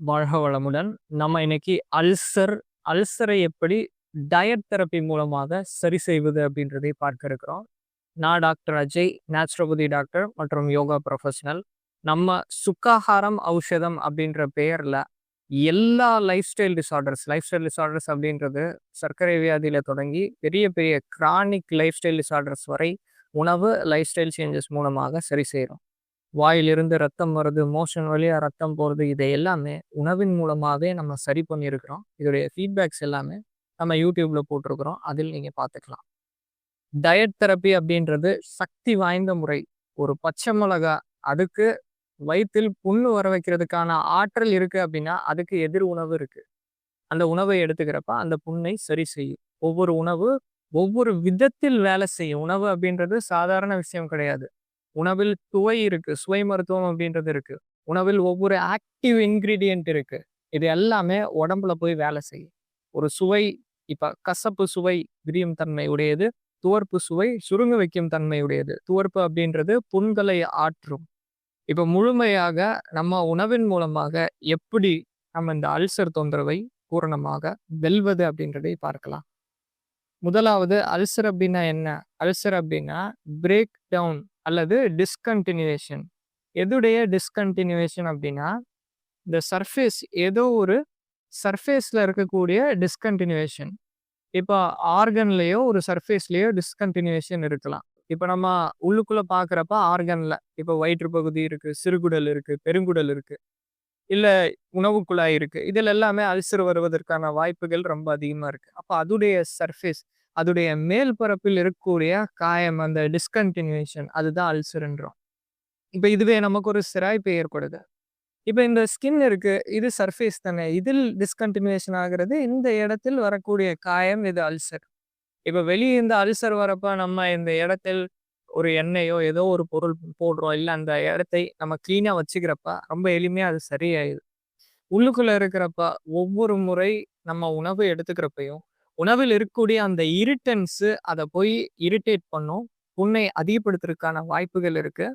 வாழ்க வளமுடன். நம்ம இன்னைக்கு அல்சர், அல்சரை எப்படி டயட் தெரப்பி மூலமாக சரி செய்வது அப்படின்றதை பார்க்க இருக்கிறோம். நான் டாக்டர் அஜய், நேச்சுரோபதி டாக்டர் மற்றும் யோகா ப்ரொஃபஷனல். நம்ம சுக்காகாரம் ஔஷதம் அப்படின்ற பெயரில் எல்லா lifestyle disorders lifestyle disorders அப்படின்றது சர்க்கரை வியாதியில் தொடங்கி பெரிய பெரிய கிரானிக் லைஃப் ஸ்டைல் டிசார்டர்ஸ் வரை உணவு, லைஃப் ஸ்டைல் சேஞ்சஸ் மூலமாக சரி செய்கிறோம் வாயிலிருந்து ரத்தம் வருது, மோஷன் வழியாக ரத்தம் போகிறது இதை எல்லாமே உணவின் மூலமாகவே நம்ம சரி பண்ணியிருக்கிறோம். இதோடைய ஃபீட்பேக்ஸ் எல்லாமே நம்ம யூடியூப்பில் போட்டிருக்கிறோம். அதில் நீங்கள் பார்த்துக்கலாம். டயட் தெரப்பி அப்படின்றது சக்தி வாய்ந்த முறை. ஒரு பச்சை மிளகா, அதுக்கு வயிற்றில் புண்ணு வர வைக்கிறதுக்கான ஆற்றல் இருக்குது அப்படின்னா, அதுக்கு எதிர் உணவு இருக்கு. அந்த உணவை எடுத்துக்கிறப்ப அந்த புண்ணை சரி செய்யும். ஒவ்வொரு உணவு ஒவ்வொரு விதத்தில் வேலை செய்யும். உணவு அப்படின்றது சாதாரண விஷயம் கிடையாது. உணவில் சுவை இருக்கு. சுவை மருத்துவம் அப்படின்றது இருக்கு. உணவில் ஒவ்வொரு ஆக்டிவ் இன்க்ரீடியன்ட் இருக்கு. இது எல்லாமே உடம்புல போய் வேலை செய்யும். ஒரு சுவை இப்ப கசப்பு சுவை விரியும் தன்மை உடையது. துவர்ப்பு சுவை சுருங்க வைக்கும் தன்மை உடையது. துவர்ப்பு அப்படின்றது புண்களை ஆற்றும். இப்ப முழுமையாக நம்ம உணவின் மூலமாக எப்படி நம்ம இந்த அல்சர் தொந்தரவை பூரணமாக வெல்வது அப்படின்றதை பார்க்கலாம். முதலாவது அல்சர் அப்படின்னா என்ன? அல்சர் அப்படின்னா பிரேக் டவுன் அல்லது டிஸ்கண்டினியூவேஷன் எதுடைய டிஸ்கண்டினியூவேஷன் அப்படின்னா, இந்த சர்ஃபேஸ் ஏதோ ஒரு சர்ஃபேஸில் இருக்கக்கூடிய டிஸ்கன்டினியூவேஷன். இப்போ ஆர்கன்லேயோ ஒரு சர்ஃபேஸ்லேயோ டிஸ்கண்டினியூவேஷன் இருக்கலாம். இப்போ நம்ம உள்ளுக்குள்ளே பார்க்குறப்ப ஆர்கனில் இப்போ வயிற்று பகுதி இருக்குது சிறுகுடல் இருக்குது பெருங்குடல் இருக்குது இல்லை உணவு குழாய் இதில் எல்லாமே அல்சர் வருவதற்கான வாய்ப்புகள் ரொம்ப அதிகமாக இருக்குது அப்போ அதுடைய சர்ஃபேஸ் அதோடைய மேல் பரப்பில் இருக்கக்கூடிய காயம் அந்த டிஸ்கன்டினியூஷன் அதுதான் அல்சர்ன்றோம். இப்போ இதுவே நமக்கு ஒரு சிராய்ப்பு ஏற்படுது. இப்போ இந்த ஸ்கின் இருக்குது இது சர்ஃபேஸ் தானே. இதில் டிஸ்கன்டினியூவேஷன் ஆகிறது இந்த இடத்தில் வரக்கூடிய காயம் இது அல்சர். இப்போ வெளியே இந்த அல்சர் வரப்போ நம்ம இந்த இடத்தில் ஒரு எண்ணெயோ, ஏதோ ஒரு பொருள் போடுறோம். இல்லை அந்த இடத்தை நம்ம க்ளீனாக வச்சுக்கிறப்ப ரொம்ப எளிமையாக அது சரியாயிடுது. உள்ளுக்குள்ளே இருக்கிறப்ப ஒவ்வொரு முறை நம்ம உணவு எடுத்துக்கிறப்பையும் உணவில் இருக்கக்கூடிய அந்த இரிட்டன்ஸு அதை போய் இரிட்டேட் பண்ணும். புண்ணை அதிகப்படுத்துறதுக்கான வாய்ப்புகள் இருக்கு.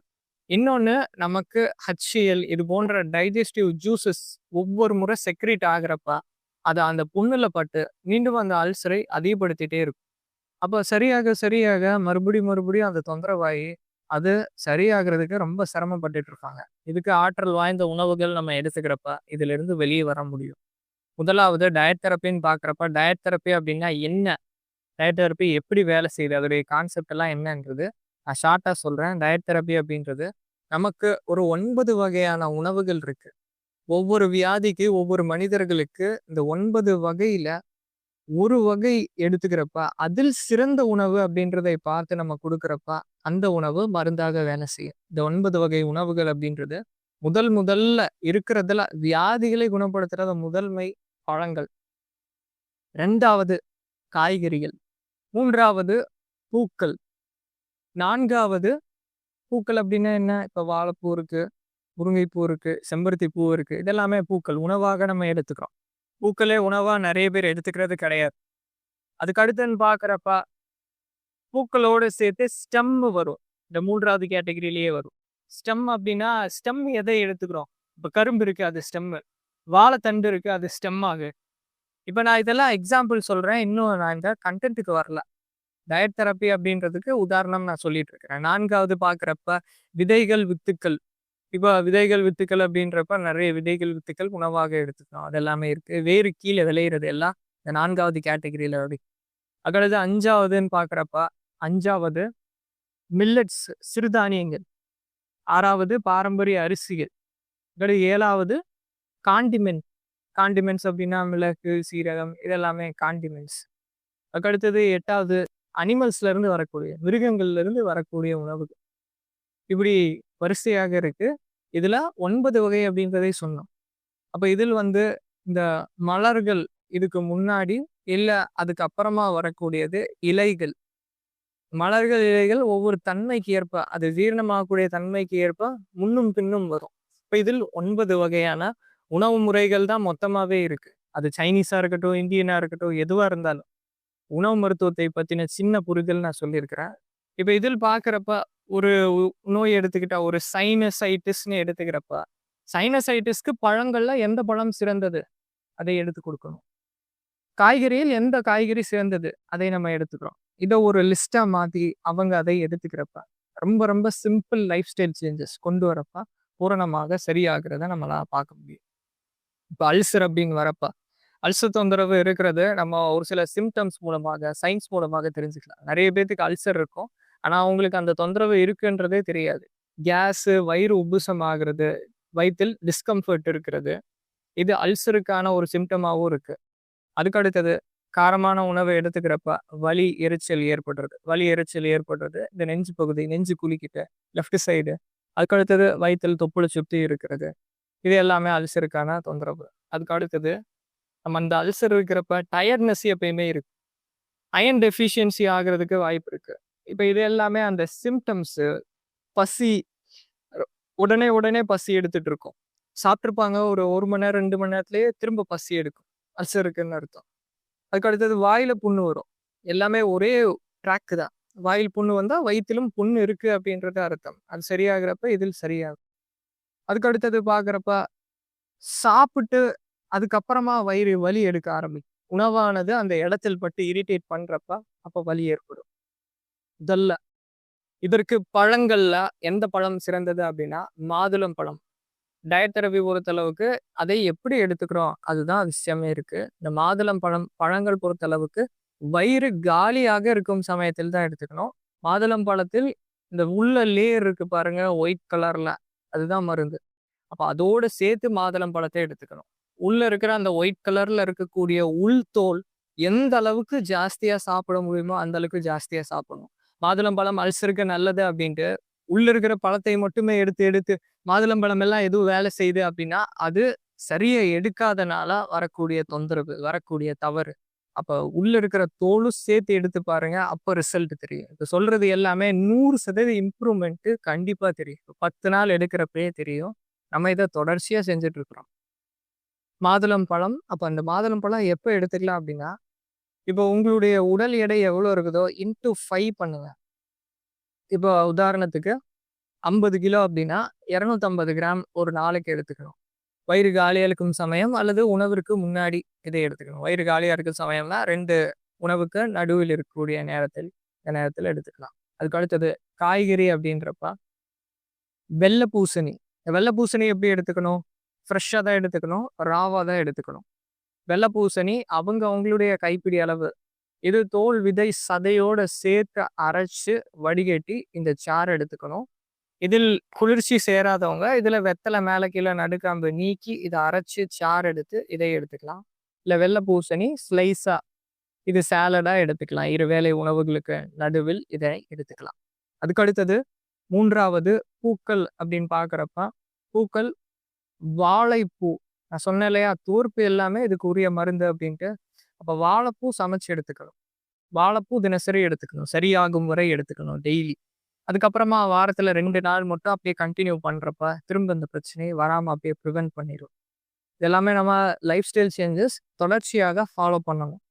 இன்னொன்று நமக்கு HCl இது போன்ற டைஜஸ்டிவ் ஜூஸஸ் ஒவ்வொரு முறை செக்ரீட் ஆகுறப்ப, அதை அந்த புண்ணுல பட்டு மீண்டும் அந்த அல்சரை அதிகப்படுத்திட்டே இருக்கும். அப்போ சரியாக சரியாக மறுபடியும் மறுபடியும் அந்த தொந்தரவாகி அது சரியாகிறதுக்கு ரொம்ப சிரமப்பட்டுட்டு இருக்காங்க. இதுக்கு ஆற்றல் வாய்ந்த உணவுகள் நம்ம எடுத்துக்கிறப்ப, இதிலிருந்து வெளியே வர முடியும். முதலாவது டயட் தெரப்பின்னு பார்க்குறப்ப டயட் தெரப்பி அப்படின்னா என்ன? டயட் தெரப்பி எப்படி வேலை செய்யுது? அதோடைய கான்செப்ட் எல்லாம் என்னன்றது நான் ஷார்ட்டாக சொல்கிறேன் டயட் தெரப்பி அப்படின்றது நமக்கு ஒரு ஒன்பது வகையான உணவுகள் இருக்குது ஒவ்வொரு வியாதிக்கு, ஒவ்வொரு மனிதர்களுக்கு இந்த ஒன்பது வகையில் ஒரு வகை எடுத்துக்கிறப்ப, அதில் சிறந்த உணவு அப்படின்றதை பார்த்து நம்ம கொடுக்குறப்ப அந்த உணவு மருந்தாக வேலை செய்யும். இந்த ஒன்பது வகை உணவுகள் அப்படின்றது முதல் முதல்ல இருக்கிறதுல வியாதிகளை குணப்படுத்துறது முதன்மை பழங்கள். ரெண்டாவது காய்கறிகள். மூன்றாவது பூக்கள். நான்காவது பூக்கள் அப்படின்னா என்ன? இப்ப வாழைப்பூ இருக்கு, முருங்கைப்பூ இருக்கு, செம்பருத்தி பூ இருக்கு. இதெல்லாமே பூக்கள். உணவாக நம்ம எடுத்துக்கிறோம். பூக்களே உணவா நிறைய பேர் எடுத்துக்கிறது கிடையாது. அதுக்கு அடுத்துன்னு பார்க்கிறப்ப, பூக்களோடு சேர்த்து ஸ்டெம் வரும். இந்த 3வது கேட்டகரியிலேயே வரும். ஸ்டெம் அப்படின்னா, ஸ்டெம் எதை எடுத்துக்கிறோம்? இப்போ கரும்பு இருக்குது அது ஸ்டெம்மு. வாழைத்தண்டு இருக்குது அது ஸ்டெம் ஆகு. இப்போ நான் இதெல்லாம் எக்ஸாம்பிள் சொல்கிறேன் இன்னும் நான் இந்த கண்டென்ட்டுக்கு வரல. டயட் தெரப்பி அப்படின்றதுக்கு உதாரணம் நான் சொல்லிட்டு இருக்கிறேன். நான்காவது பார்க்குறப்ப விதைகள், வித்துக்கள். இப்போ விதைகள், வித்துக்கள் அப்படின்றப்ப நிறைய விதைகள், வித்துக்கள் உணவாக எடுத்துக்கணும் அது எல்லாமே இருக்குது வேறு கீழே விளையிறது எல்லாம் இந்த நான்காவது கேட்டகரியில் அப்படி அடுத்தது அஞ்சாவதுன்னு பார்க்குறப்ப அஞ்சாவது மில்லட்ஸ் சிறுதானியங்கள். ஆறாவது பாரம்பரிய அரிசிகள். ஏழாவது 7வது காண்டிமெண்ட். காண்டிமெண்ட்ஸ் அப்படின்னா மிளகு, சீரகம் இதெல்லாமே காண்டிமெண்ட்ஸ். அதுக்கு அடுத்தது 8வது அனிமல்ஸ்ல இருந்து வரக்கூடிய மிருகங்கள்லேருந்து வரக்கூடிய உணவுகள். இப்படி வரிசையாக இருக்குது இதில் ஒன்பது வகை அப்படின்றதை சொன்னோம். அப்போ இதில் வந்து இந்த மலர்கள் இதுக்கு முன்னாடி, இல்லை அதுக்கு அப்புறமா வரக்கூடியது இலைகள். மலர்கள், இலைகள் ஒவ்வொரு தன்மைக்கு ஏற்ப, அது ஜீரணமாகக்கூடிய தன்மைக்கு ஏற்ப முன்னும் பின்னும் வரும். இப்போ இதில் ஒன்பது வகையான உணவு முறைகள் தான் மொத்தமாகவே இருக்கு. அது சைனீஸாக இருக்கட்டும், இந்தியனாக இருக்கட்டும், எதுவாக இருந்தாலும். உணவு மருத்துவத்தை பற்றின சின்ன புரிதல் நான் சொல்லியிருக்கிறேன். இப்போ இதில் பார்க்குறப்ப ஒரு உ நோய் எடுத்துக்கிட்டா ஒரு சைனசைட்டிஸ்னு எடுத்துக்கிறப்ப, சைனசைட்டிஸ்க்கு பழங்கள்ல எந்த பழம் சிறந்தது? அதை எடுத்து கொடுக்கணும் காய்கறியில் எந்த காய்கறி சிறந்தது? அதை நம்ம எடுத்துக்கிறோம். இதை ஒரு லிஸ்டா மாத்தி அவங்க அதை எடுத்துக்கிறப்ப, ரொம்ப ரொம்ப சிம்பிள் லைஃப் ஸ்டைல் சேஞ்சஸ் கொண்டு வரப்ப, பூரணமாக சரியாகிறத நம்மளால பார்க்க முடியும். இப்போ அல்சர் அப்படின்னு வரப்ப, அல்சர் தொந்தரவு இருக்கிறது நம்ம ஒரு சில சிம்டம்ஸ் மூலமாக, சயின்ஸ் மூலமாக தெரிஞ்சுக்கலாம். நிறைய பேத்துக்கு அல்சர் இருக்கும். ஆனால் அவங்களுக்கு அந்த தொந்தரவு இருக்குன்றதே தெரியாது. கேஸு, வயிறு உபுசம் ஆகிறது வயிற்றில் டிஸ்கம்ஃபர்ட் இருக்கிறது. இது அல்சருக்கான ஒரு சிம்டமாகவும் இருக்கு. அதுக்கு அடுத்தது காரமான உணவை எடுத்துக்கிறப்ப வலி, எரிச்சல் ஏற்படுறது. வலி, எரிச்சல் ஏற்படுறது. இந்த நெஞ்சு பகுதி, நெஞ்சு குழிக்கிட்ட, லெஃப்ட் சைடு. அதுக்கு அடுத்தது வயித்தில் தொப்புள சுற்றி இருக்கிறது. இது எல்லாமே அல்சருக்கான தொந்தரவு. அதுக்கு அடுத்தது நம்ம அந்த அல்சர் இருக்கிறப்ப டயர்ட்னஸ் எப்பயுமே இருக்கு. அயர்ன் டெஃபிஷியன்சி ஆகுறதுக்கு வாய்ப்பு இருக்கு. இப்போ இது எல்லாமே அந்த சிம்டம்ஸு பசி உடனே உடனே பசி எடுத்துட்டு இருக்கும். சாப்பிட்ருப்பாங்க ஒரு ஒரு மணி நேரம், ரெண்டு மணி நேரத்திலேயே திரும்ப பசி எடுக்கும். அல்சருக்குன்னு அர்த்தம். அதுக்கு அடுத்தது வாயில புண்ணு வரும். எல்லாமே ஒரே ட்ராக் தான். வாயில் புண்ணு வந்தால் வயிற்றிலும் புண்ணு இருக்கு அப்படின்றது அர்த்தம். அது சரியாகிறப்ப இதில் சரியாகும். அதுக்கு அடுத்தது பார்க்குறப்ப, சாப்பிட்டு அதுக்கப்புறமா வயிறு வலி எடுக்க ஆரம்பிக்கும். உணவானது அந்த இடத்தில் பட்டு இரிட்டேட் பண்ணுறப்ப அப்போ வலி ஏற்படும். முதல்ல இதற்கு பழங்கள்ல எந்த பழம் சிறந்தது அப்படின்னா, மாதுளம் பழம். டயட் தெரபி பொறுத்தளவுக்கு அதை எப்படி எடுத்துக்கிறோம்? அதுதான் விஷயமே இருக்கு. இந்த மாதுளம் பழம் பழங்கள் பொறுத்தளவுக்கு வயிறு காலியாக இருக்கும் சமயத்தில் தான் எடுத்துக்கணும். மாதுளம் பழத்தில் இந்த உள்ள லேயர் இருக்கு பாருங்க, ஒயிட் கலர்ல. அதுதான் மருந்து. அப்போ அதோடு சேர்த்து மாதுளம் பழத்தை எடுத்துக்கணும். உள்ள இருக்கிற அந்த ஒயிட் கலர்ல இருக்கக்கூடிய உள்தோல் எந்த அளவுக்கு ஜாஸ்தியா சாப்பிட முடியுமோ, அந்த அளவுக்கு ஜாஸ்தியா சாப்பிடணும். மாதுளம்பழம் அல்சருக்கு நல்லது அப்படின்ட்டு, உள்ள இருக்கிற பழத்தை மட்டுமே எடுத்து எடுத்து மாதுளம்பழம் எல்லாம் எதுவும் வேலை செய்யுது அப்படின்னா, அது சரியை எடுக்காதனால வரக்கூடிய தொந்தரவு, வரக்கூடிய தவறு. அப்போ உள்ள இருக்கிற தோலும் சேர்த்து எடுத்து பாருங்க. அப்போ ரிசல்ட் தெரியும். இப்போ சொல்றது எல்லாமே நூறு சதவீத இம்ப்ரூவ்மெண்ட்டு கண்டிப்பாக தெரியும். 10 நாள் எடுக்கிறப்பே தெரியும். நம்ம இதை தொடர்ச்சியாக செஞ்சுட்டு இருக்கிறோம். மாதுளம் பழம், அப்போ அந்த மாதுளம் பழம் எப்போ எடுத்துக்கலாம் அப்படின்னா, இப்போ உங்களுடைய உடல் எடை எவ்வளோ இருக்குதோ இன்ட்டு ஃபைவ் பண்ணுங்க. இப்போ உதாரணத்துக்கு 50 கிலோ அப்படின்னா, 250 கிராம் ஒரு நாளைக்கு எடுத்துக்கணும். வயிறு காலியாக இருக்கும் சமயம் அல்லது உணவிற்கு முன்னாடி இதை எடுத்துக்கணும். வயிறு காலியாக இருக்கும் சமயம்னா ரெண்டு உணவுக்கு நடுவில் இருக்கக்கூடிய நேரத்தில், இந்த நேரத்தில் எடுத்துக்கலாம். அதுக்கு அடுத்தது காய்கறி அப்படின்றப்ப வெள்ள பூசணி. வெள்ள பூசணி எப்படி எடுத்துக்கணும்? ஃப்ரெஷ்ஷாக தான் எடுத்துக்கணும். ராவாக தான் எடுத்துக்கணும். வெள்ளை பூசணி அவங்க அவங்களுடைய கைப்பிடி அளவு. இது தோல், விதை, சதையோட சேர்த்து அரைச்சு வடிகட்டி இந்த சாறு எடுத்துக்கணும். இதில் குளிர்ச்சி சேராதவங்க, இதில் வெத்தலை மேலே கீழே நடுக்காம்பு நீக்கி, இதை அரைச்சு சாறு எடுத்து இதை எடுத்துக்கலாம். இல்லை வெள்ளை பூசணி ஸ்லைஸாக இது சேலடாக எடுத்துக்கலாம். இருவேளை உணவுகளுக்கு நடுவில் இதை எடுத்துக்கலாம். அதுக்கு அடுத்தது மூன்றாவது பூக்கள் அப்படின்னு பார்க்குறப்ப பூக்கள் வாழைப்பூ. நான் சொன்னேன் இல்லையா? தூர்ப்பு எல்லாமே இதுக்கு உரிய மருந்து அப்படின்ட்டு. அப்போ வாழைப்பூ சமைச்சு எடுத்துக்கணும். வாழைப்பூ தினசரி எடுத்துக்கணும். சரியாகும் வரை எடுத்துக்கணும் டெய்லி. அதுக்கப்புறமா வாரத்தில் ரெண்டு நாள் மட்டும் அப்படியே கண்டினியூ பண்ணுறப்ப திரும்ப இந்த பிரச்சனையை வராம அப்படியே ப்ரிவென்ட் பண்ணிடும் இது எல்லாமே நம்ம லைஃப் ஸ்டைல் சேஞ்சஸ் தொடர்ச்சியாக ஃபாலோ பண்ணணும்.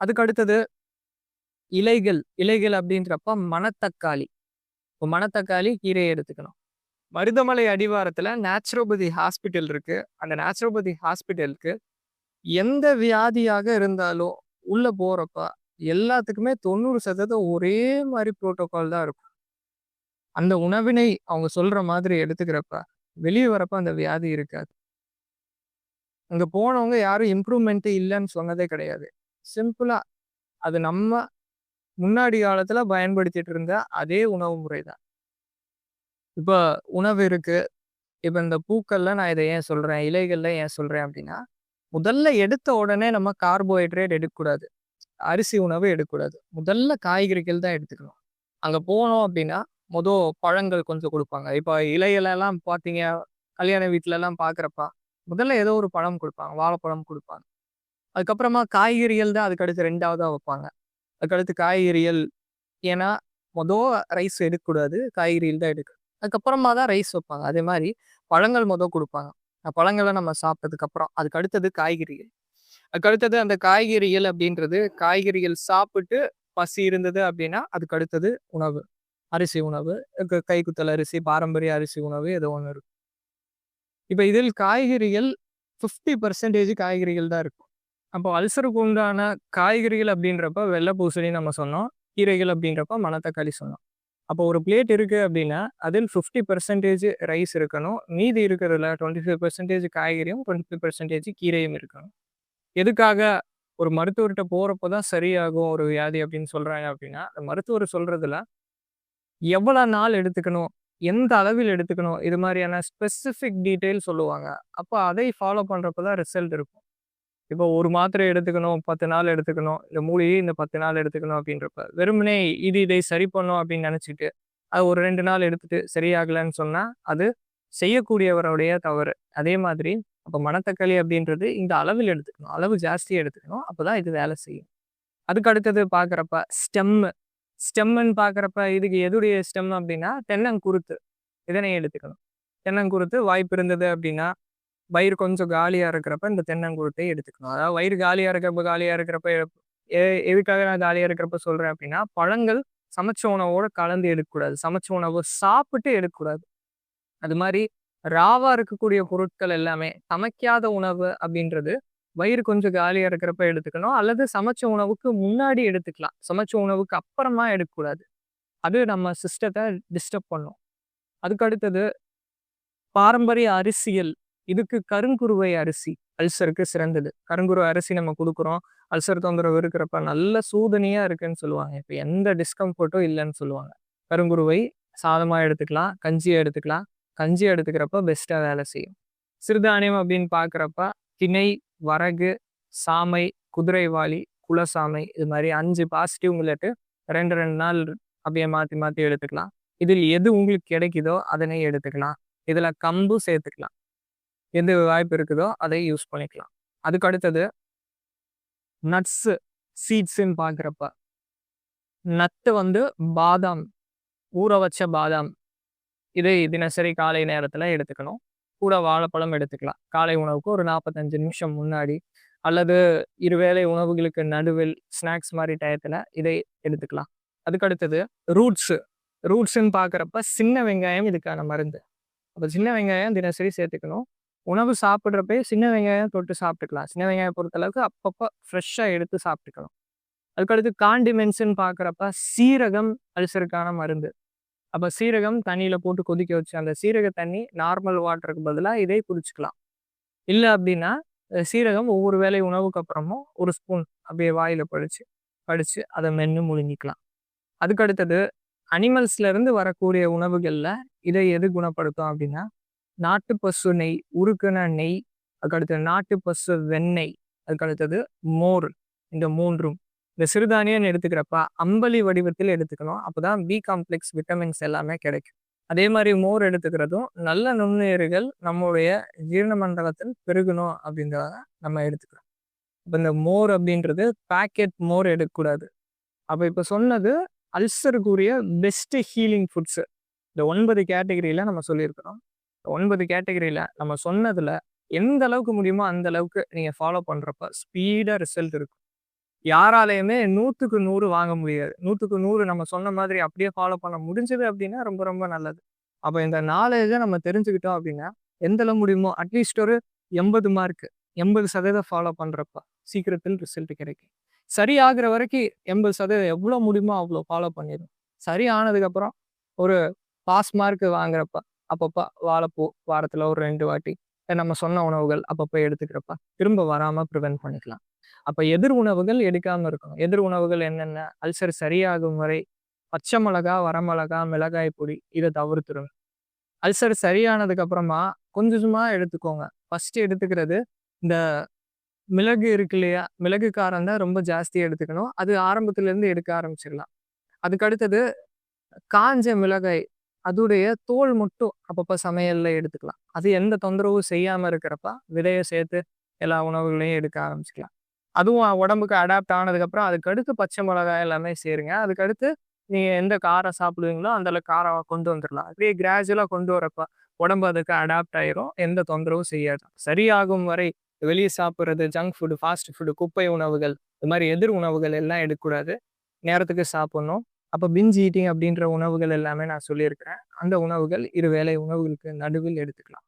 அதுக்கு அடுத்தது இலைகள். இலைகள் அப்படின்றப்ப மணத்தக்காளி. இப்போ மணத்தக்காளி கீரையை எடுத்துக்கணும். மருதமலை அடிவாரத்தில் நேச்சுரோபதி ஹாஸ்பிட்டல் இருக்குது அந்த நேச்சுரோபதி ஹாஸ்பிட்டலுக்கு எந்த வியாதியாக இருந்தாலும் உள்ள போறப்ப எல்லாத்துக்குமே 90% ஒரே மாதிரி புரோட்டோகால் தான் இருக்கும். அந்த உணவினை அவங்க சொல்ற மாதிரி எடுத்துக்கிறப்ப, வெளியே வரப்ப அந்த வியாதி இருக்காது. அங்க போனவங்க யாரும் இம்ப்ரூவ்மென்ட் இல்லைன்னு சொன்னதே கிடையாது. சிம்பிளா அது நம்ம முன்னாடி காலத்துல பயன்படுத்திட்டு இருந்த அதே உணவு முறை தான். இப்போ உணவு இருக்கு. இப்போ இந்த பூக்கள்ல நான் இதை ஏன் சொல்றேன்? இலைகள்ல ஏன் சொல்றேன் அப்படின்னா, முதல்ல எடுத்த உடனே நம்ம கார்போஹைட்ரேட் எடுக்கக்கூடாது. அரிசி உணவு எடுக்கக்கூடாது. முதல்ல காய்கறிகள் தான் எடுத்துக்கணும். அங்கே போனோம் அப்படின்னா, மொத பழங்கள் கொஞ்சம் கொடுப்பாங்க இப்போ இலையிலலாம் பார்த்தீங்க, கல்யாண வீட்டிலலாம் பார்க்குறப்ப, முதல்ல ஏதோ ஒரு பழம் கொடுப்பாங்க வாழைப்பழம் கொடுப்பாங்க அதுக்கப்புறமா காய்கறிகள் தான் அதுக்கடுத்து ரெண்டாவதாக வைப்பாங்க. அதுக்கடுத்து காய்கறிகள். ஏன்னா, மொதல் ரைஸ் எடுக்கக்கூடாது. காய்கறிகள் தான் எடுக்கணும். அதுக்கப்புறமா தான் ரைஸ் வைப்பாங்க. அதே மாதிரி பழங்கள் மொதல் கொடுப்பாங்க பழங்களை நம்ம சாப்பிட்டதுக்கப்புறம் அதுக்கு அடுத்தது காய்கறிகள். அதுக்கு அடுத்தது அந்த காய்கறிகள் அப்படின்றது, காய்கறிகள் சாப்பிட்டு பசி இருந்தது அப்படின்னா, அதுக்கு அடுத்தது உணவு. அரிசி உணவு. க கைக்குத்தல் அரிசி, பாரம்பரிய அரிசி உணவு ஏதோ ஒன்று இருக்கும். இப்போ இதில் காய்கறிகள் 50% காய்கறிகள் தான் இருக்கும். அப்போ அல்சருக்கு உண்டான காய்கறிகள் அப்படின்றப்ப வெள்ளை பூசணி நம்ம சொன்னோம். கீரைகள் அப்படின்றப்ப மணத்தக்காளி சொன்னோம். அப்போ ஒரு பிளேட் இருக்கு அப்படின்னா, அதில் 50% ரைஸ் இருக்கணும். மீதி இருக்கிறதுல 25% காய்கறியும், 25% கீரையும் இருக்கணும். எதுக்காக ஒரு மருத்துவர்கிட்ட போகிறப்போ தான் சரியாகும் ஒரு வியாதி அப்படின்னு சொல்கிறாங்க அப்படின்னா, அந்த மருத்துவர் சொல்கிறதுல எவ்வளோ நாள் எடுத்துக்கணும்? எந்த அளவில் எடுத்துக்கணும்? இது மாதிரியான ஸ்பெசிஃபிக் டீட்டெயில் சொல்லுவாங்க. அப்போ அதை ஃபாலோ பண்ணுறப்ப தான் ரிசல்ட் இருக்கும். இப்போ ஒரு மாத்திரை எடுத்துக்கணும், 10 நாள் எடுத்துக்கணும். இந்த மூலிகை இந்த 10 நாள் எடுத்துக்கணும் அப்படின்றப்ப, வெறுமனே இது இதை சரி பண்ணும் அப்படின்னு நினச்சிட்டு அது ஒரு ரெண்டு நாள் எடுத்துட்டு சரியாகலன்னு சொன்னால் அது செய்யக்கூடியவருடைய தவறு. அதே மாதிரி அப்போ மணத்தக்காளி அப்படின்றது இந்த அளவில் எடுத்துக்கணும். அளவு ஜாஸ்தியாக எடுத்துக்கணும். அப்பதான் இது வேலை செய்யும். அதுக்கு அடுத்தது பார்க்குறப்ப ஸ்டெம்மு. ஸ்டெம்முன்னு பார்க்குறப்ப இதுக்கு எதுடைய ஸ்டெம் அப்படின்னா, தென்னங்குருத்து. இதனை எடுத்துக்கணும். தென்னங்குருத்து வாய்ப்பு இருந்தது அப்படின்னா, வயிறு கொஞ்சம் காலியா இருக்கிறப்ப இந்த தென்னங்குருட்டை எடுத்துக்கணும். அதாவது வயிறு காலியாக இருக்கிறப்ப காலியாக இருக்கிறப்ப எ எதுக்காக நான் காலியாக இருக்கிறப்ப சொல்றேன் அப்படின்னா, பழங்கள் சமைச்ச உணவோட கலந்து எடுக்கக்கூடாது. சமைச்ச உணவு சாப்பிட்டு எடுக்கக்கூடாது. அது மாதிரி ராவா இருக்கக்கூடிய பொருட்கள் எல்லாமே சமைக்காத உணவு அப்படின்றது, வயிறு கொஞ்சம் காலியா இருக்கிறப்ப எடுத்துக்கணும். அல்லது சமைச்ச உணவுக்கு முன்னாடி எடுத்துக்கலாம். சமைச்ச உணவுக்கு அப்புறமா எடுக்கக்கூடாது. அது நம்ம சிஸ்டத்தை டிஸ்டர்ப் பண்ணும். அதுக்கு அடுத்தது பாரம்பரிய அரிசியல். இதுக்கு கருங்குருவை அரிசி அல்சருக்கு சிறந்தது. கருங்குருவை அரிசி நம்ம கொடுக்குறோம் அல்சர் தொந்தரவு இருக்கிறப்ப நல்ல சூதனையா இருக்குன்னு சொல்லுவாங்க. இப்போ எந்த டிஸ்கம்ஃபர்ட்டும் இல்லைன்னு சொல்லுவாங்க. கருங்குருவை சாதமாக எடுத்துக்கலாம். கஞ்சியை எடுத்துக்கலாம். கஞ்சி எடுத்துக்கிறப்ப பெஸ்ட்டாக வேலை செய்யும். சிறுதானியம் அப்படின்னு பார்க்குறப்ப திணை, வரகு, சாமை, குதிரைவாளி குலசாமை இது மாதிரி அஞ்சு பாசிட்டிவ் உங்களுக்கு ரெண்டு ரெண்டு நாள் அப்படியே மாற்றி மாற்றி எடுத்துக்கலாம். இதில் எது உங்களுக்கு கிடைக்குதோ அதனை எடுத்துக்கலாம். இதில் கம்பு சேர்த்துக்கலாம். எது வாய்ப்பு இருக்குதோ அதை யூஸ் பண்ணிக்கலாம். அதுக்கு அடுத்தது நட்ஸு, சீட்ஸுன்னு பார்க்குறப்ப. நட்டு வந்து பாதாம், ஊற வச்ச பாதாம். இதை தினசரி காலை நேரத்தில் எடுத்துக்கணும். கூட வாழைப்பழம் எடுத்துக்கலாம். காலை உணவுக்கு ஒரு 45 நிமிஷம் முன்னாடி, அல்லது இருவேளை உணவுகளுக்கு நடுவில் ஸ்நாக்ஸ் மாதிரி டயத்தில் இதை எடுத்துக்கலாம். அதுக்கு அடுத்தது ரூட்ஸு. ரூட்ஸுன்னு பார்க்குறப்ப சின்ன வெங்காயம் இதுக்கான மருந்து. அப்போ சின்ன வெங்காயம் தினசரி சேர்த்துக்கணும். உணவு சாப்பிட்றப்ப சின்ன வெங்காயம் தொட்டு சாப்பிட்டுக்கலாம். சின்ன வெங்காயம் பொறுத்தளவுக்கு அப்பப்போ ஃப்ரெஷ்ஷாக எடுத்து சாப்பிட்டுக்கணும். அதுக்கு அடுத்து காண்டிமெண்ட்ஸ்ன்னு பார்க்குறப்ப சீரகம் அல்சருக்கான மருந்து. அப்போ சீரகம் தண்ணியில் போட்டு கொதிக்க வச்சு அந்த சீரக தண்ணி நார்மல் வாட்டருக்கு பதிலாக இதை குடிச்சுக்கலாம். இல்லை அப்படின்னா, சீரகம் ஒவ்வொரு வேலை உணவுக்கு அப்புறமும் ஒரு ஸ்பூன் அப்படியே வாயில் படிச்சு படித்து அதை மென்று முழுங்கிக்கலாம். அதுக்கு அடுத்தது வரக்கூடிய உணவுகளில் இதை எது குணப்படுத்தும் அப்படின்னா, நாட்டு பசு நெய், உருக்குன நெய், அதுக்கடுத்து நாட்டு பசு வெண்ணெய், அதுக்கு அடுத்தது மோர். இந்த மூன்றும் இந்த சிறுதானியம்னு எடுத்துக்கிறப்ப அம்பலி வடிவத்தில் எடுத்துக்கணும். அப்போதான் பி காம்ப்ளெக்ஸ் விட்டமின்ஸ் எல்லாமே கிடைக்கும். அதே மாதிரி மோர் எடுத்துக்கிறதும் நல்ல நுண்ணுயிர்கள் நம்மளுடைய ஜீரண மண்டலத்தில் பெருகணும் அப்படின்றத நம்ம எடுத்துக்கிறோம். இப்போ இந்த மோர் அப்படின்றது பேக்கெட் மோர் எடுக்கக்கூடாது. அப்போ இப்போ சொன்னது அல்சருக்குரிய பெஸ்ட் ஹீலிங் ஃபுட்ஸு. இந்த ஒன்பது கேட்டகிரியில் நம்ம சொல்லியிருக்கிறோம். ஒன்பது கேட்டகரியில நம்ம சொன்னதுல எந்த அளவுக்கு முடியுமோ அந்த அளவுக்கு நீங்க ஃபாலோ பண்றப்ப ஸ்பீடா ரிசல்ட் இருக்கும். யாராலையுமே நூற்றுக்கு நூறு வாங்க முடியாது. 100க்கு 100 நம்ம சொன்ன மாதிரி அப்படியே ஃபாலோ பண்ண முடிஞ்சது அப்படின்னா ரொம்ப ரொம்ப நல்லது. அப்ப இந்த நாலேஜை நம்ம தெரிஞ்சுக்கிட்டோம் அப்படின்னா, எந்த அளவு முடியுமோ அட்லீஸ்ட் ஒரு 80 மார்க் 80% ஃபாலோ பண்றப்ப சீக்கிரத்தில் ரிசல்ட் கிடைக்கும். சரி ஆகிற வரைக்கும் 80% எவ்வளோ முடியுமோ அவ்வளோ ஃபாலோ பண்ணிடும் சரி ஆனதுக்கப்புறம் ஒரு பாஸ் மார்க் வாங்குறப்ப, அப்பப்போ வாழைப்பூ வாரத்தில் ஒரு ரெண்டு வாட்டி, நம்ம சொன்ன உணவுகள் அப்பப்போ எடுத்துக்கிறப்ப, திரும்ப வராமல் ப்ரிவென்ட் பண்ணிக்கலாம். அப்போ எதிர் உணவுகள் எடுக்காமல் இருக்கணும். எதிர் உணவுகள் என்னென்ன? அல்சர் சரியாகும் வரை பச்சை மிளகா, வரமிளகா, மிளகாய் பொடி இதை தவிர்த்துருங்க. அல்சர் சரியானதுக்கு அப்புறமா கொஞ்சம் எடுத்துக்கோங்க. ஃபர்ஸ்ட்டு எடுத்துக்கிறது இந்த மிளகு இருக்கு இல்லையா? மிளகு காரம் தான் ரொம்ப ஜாஸ்தியாக எடுத்துக்கணும். அது ஆரம்பத்துலேருந்து எடுக்க ஆரம்பிச்சிடலாம். அதுக்கு அடுத்தது காஞ்ச மிளகாய். அதுடைய தோல் மட்டும் அப்பப்போ சமையலில் எடுத்துக்கலாம். அது எந்த தொந்தரவும் செய்யாமல் இருக்கிறப்ப, விதையை சேர்த்து எல்லா உணவுகளையும் எடுக்க ஆரம்பிச்சுக்கலாம். அதுவும் உடம்புக்கு அடாப்ட் ஆனதுக்கப்புறம் அதுக்கடுத்து பச்சை மிளகாய் எல்லாமே சேருங்க. அதுக்கடுத்து நீங்கள் எந்த காரம் சாப்பிடுவீங்களோ அந்த காரம் கொண்டு வந்துடலாம் அப்படியே கிராஜுவலாக கொண்டு வரப்ப, உடம்பு அதுக்கு அடாப்ட் ஆயிரும். எந்த தொந்தரவும் செய்யாது. சரியாகும் வரை வெளியே சாப்பிட்றது ஜங்க் ஃபுட், ஃபாஸ்ட் ஃபுட்டு குப்பை உணவுகள், இது மாதிரி எதிர் உணவுகள் எல்லாம் எடுக்கக்கூடாது. நேரத்துக்கு சாப்பிட்ணும் அப்போ பிஞ்ச் ஈட்டிங் அப்படின்ற உணவுகள் எல்லாமே நான் சொல்லியிருக்கிறேன். அந்த உணவுகள் இருவேளை உணவுகளுக்கு நடுவில் எடுத்துக்கலாம்.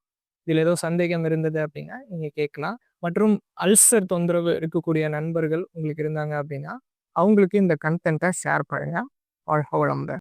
இதில் ஏதோ சந்தேகம் இருந்தது அப்படின்னா நீங்கள் கேட்கலாம் மற்றும் அல்சர் தொந்தரவு இருக்கக்கூடிய நண்பர்கள் உங்களுக்கு இருந்தாங்க அப்படின்னா அவங்களுக்கு இந்த கண்டென்ட்டை ஷேர் பண்ணுங்கள் வாழ்க வளமுடன்